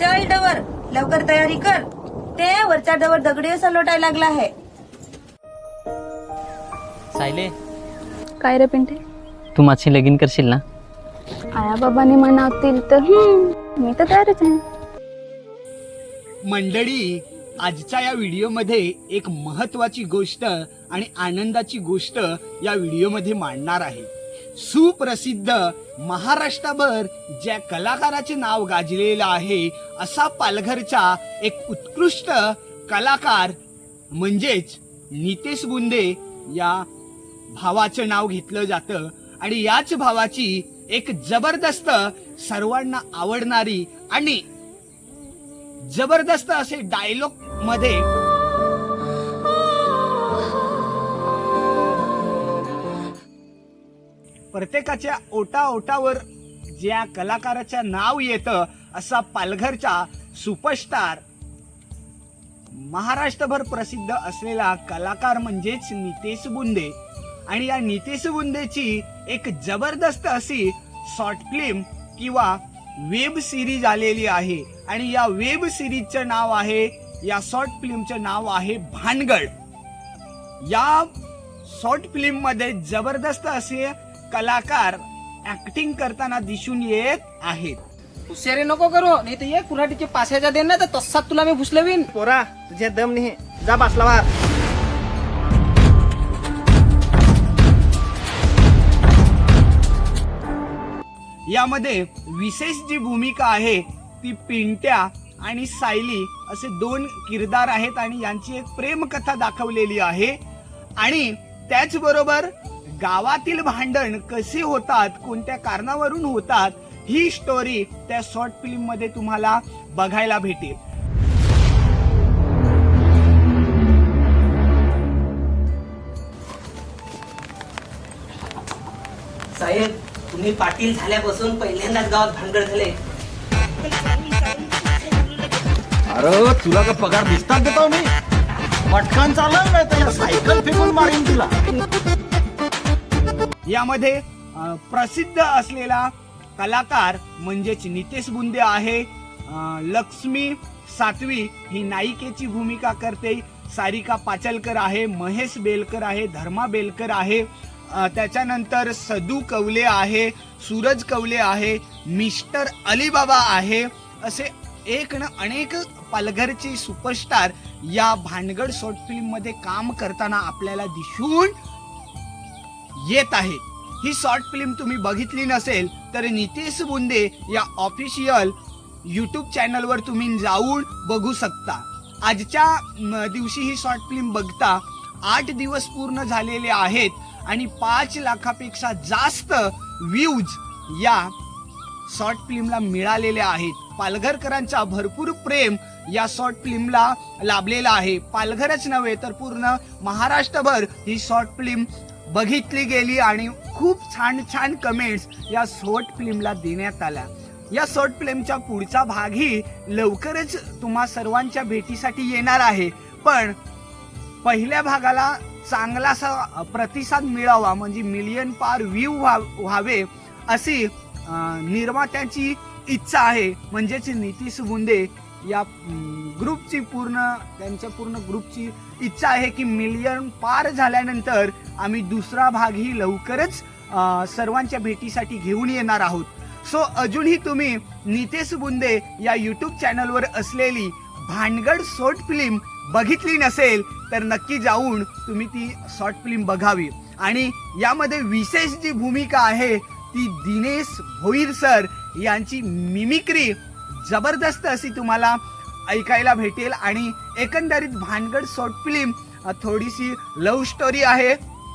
चल डवर लवकर तयारी कर. ते वरच्या डवर दगडी असा लोटायला लागला आहे. सायले काय रे पिंटे? तू माझी लगीन करशील ना? आया बाबांनी म्हणावतील तर हम्म, मी तर तयारच आहे. मंडळी आजच्या या व्हिडिओमध्ये एक महत्वाची गोष्ट आणि आनंदाची गोष्ट या व्हिडिओमध्ये मांडणार आहे. सुप्रसिद्ध महाराष्ट्रभर ज्या कलाकाराचे नाव गाजलेलं आहे असा पालघरचा एक उत्कृष्ट कलाकार म्हणजेच नितेश गुंदे या भावाचं नाव घेतलं जातं. आणि याच भावाची एक जबरदस्त सर्वांना आवडणारी आणि जबरदस्त असे डायलॉगमध्ये प्रत्येकाच्या ओटा ओटावर ज्या कलाकाराच्या नाव येतं असा पालघरचा सुपरस्टार. महाराष्ट्रभर प्रसिद्ध असलेला कलाकार म्हणजेच नितेश बुंदे. आणि या नितेश बुंदेची एक जबरदस्त अशी शॉर्ट फिल्म किंवा वेब सिरीज आलेली आहे. आणि या वेब सिरीजचं नाव आहे या शॉर्ट फिल्मचं नाव आहे भानगड. या शॉर्ट फिल्ममध्ये जबरदस्त असे कलाकार ऍक्टिंग करताना दिसून येत आहेत. हुशारी नको करू नाही तर ये कुऱ्हाडीचे पाशाच्या दे ना तर तसाच तुला मी फुसलवीन पोरा तुझ्या दम नाही. जा बसला बाहेर. यामध्ये विशेष जी भूमिका आहे ती पिंट्या आणि सायली असे दोन किरदार आहेत आणि यांची एक प्रेमकथा दाखवलेली आहे. आणि त्याचबरोबर गावातील भांडण कसे होतात कोणत्या कारणावरून होतात ही स्टोरी त्या शॉर्ट फिल्ममध्ये तुम्हाला बघायला भेटेल. साहेब तुम्ही पाटील झाल्यापासून पहिल्यांदाच गावात भानगड झाले. अरे तुला का पगार दिसतात देतो मी? पटकन चालव नाही तर सायकल फेकून मारीन तुला. यामध्ये प्रसिद्ध असलेला कलाकार म्हणजेच नितेश बुंदे आहे. लक्ष्मी सातवी ही नायिकेची भूमिका करते. सारिका पाचलकर आहे महेश बेलकर आहे धर्मा बेलकर आहे. त्याच्यानंतर सदू कवले आहे सूरज कवले आहे मिस्टर अलीबाबा आहे. असे एक ना अनेक पालघरचे सुपरस्टार या भानगड शॉर्ट फिल्ममध्ये काम करताना आपल्याला दिसून येत आहेत ही शॉर्ट फिल्म तुम्ही बघितली नसेल तर नितेश बुंदे या ऑफिशियल यूट्यूब चॅनलवर तुम्ही जाऊन बघू शकता. आजच्या दिवशी ही शॉर्ट फिल्म बघता आठ दिवस पूर्ण झालेले आहेत आणि पाच लाखापेक्षा जास्त व्ह्यूज या शॉर्ट फिल्मला मिळालेले आहेत. पालघरकरांचा भरपूर प्रेम या शॉर्ट फिल्मला लाभलेला आहे. पालघरच नव्हे तर पूर्ण महाराष्ट्रभर ही शॉर्ट फिल्म बघितली गेली आणि खूप छान छान कमेंट्स या शॉर्ट फिल्मला देण्यात आल्या. या शॉर्ट फिल्मच्या पुढचा भागही लवकरच तुम्हा सर्वांच्या भेटीसाठी येणार आहे. पण पहिल्या भागाला चांगलासा प्रतिसाद मिळावा म्हणजे मिलियन पार व्ह्यू व्हावे अशी निर्मात्याची इच्छा आहे. म्हणजेच नितीश बुंदे या ग्रुपची पूर्ण त्यांच्या पूर्ण ग्रुपची इच्छा आहे की मिलियन पार झाल्यानंतर आम्ही दुसरा भागही लवकरच सर्वांच्या भेटीसाठी घेऊन येणार आहोत. सो अजूनही तुम्ही नितेश बुंदे या युट्यूब चॅनलवर असलेली भानगड शॉर्ट फिल्म बघितली नसेल तर नक्की जाऊन तुम्ही ती शॉर्ट फिल्म बघावी. आणि यामध्ये विशेष जी भूमिका आहे ती दिनेश भोईर सर यांची मिमिक्री जबरदस्त अशी तुम्हाला ऐकायला भेटेल. आणि एकंदरीत भानगड शॉर्ट फिल्म थोडीशी लव्ह स्टोरी आहे.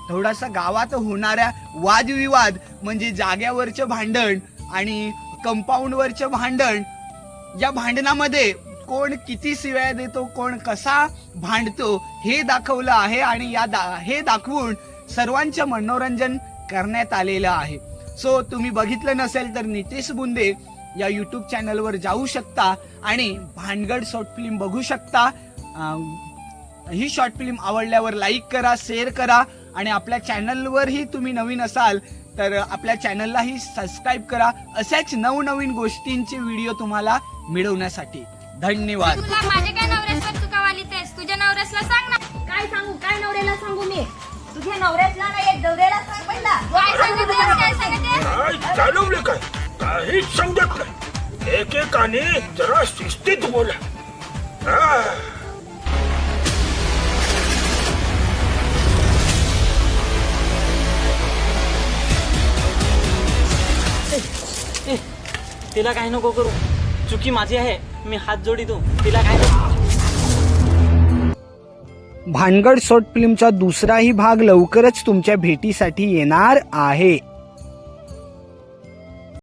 थोडासा गावात होणाऱ्या वादविवाद म्हणजे जाग्यावरचं भांडण आणि कंपाऊंडवरचं भांडण या भांडणामध्ये कोण किती शिव्या देतो कोण कसा भांडतो हे दाखवलं आहे आणि या दा हे दाखवून सर्वांचं मनोरंजन करण्यात आलेलं आहे. सो तुम्ही बघितलं नसेल तर नितेश बुंदे या युट्यूब चॅनलवर जाऊ शकता आणि भानगड शॉर्ट फिल्म बघू शकता. ही शॉर्ट फिल्म आवडल्यावर लाईक करा शेअर करा आणि आपल्या चॅनलवरही तुम्ही नवीन असाल तर आपल्या चॅनललाही सबस्क्राईब करा. अशाच नवनवीन गोष्टींचे व्हिडिओ तुम्हाला मिळवण्यासाठी. धन्यवाद. तुला माझ्या काय नवऱ्यासवर चुकावाली तेस? तुझ्या नवऱ्यासला सांग ना. काय सांगू? काय नवऱ्याला सांगू मी? तुझ्या नवऱ्यातला नाही एक दवऱ्याला सांग पहिला. काहीच समजत नाही. एकेकाने जरा शिस्तीत बोला. हा. ए तिला काही नको करू. चुकी माझी आहे मी हात जोडितो. तिला काय भानगड शॉर्ट फिल्मचा दुसराही भाग लवकरच तुमच्या भेटीसाठी येणार आहे.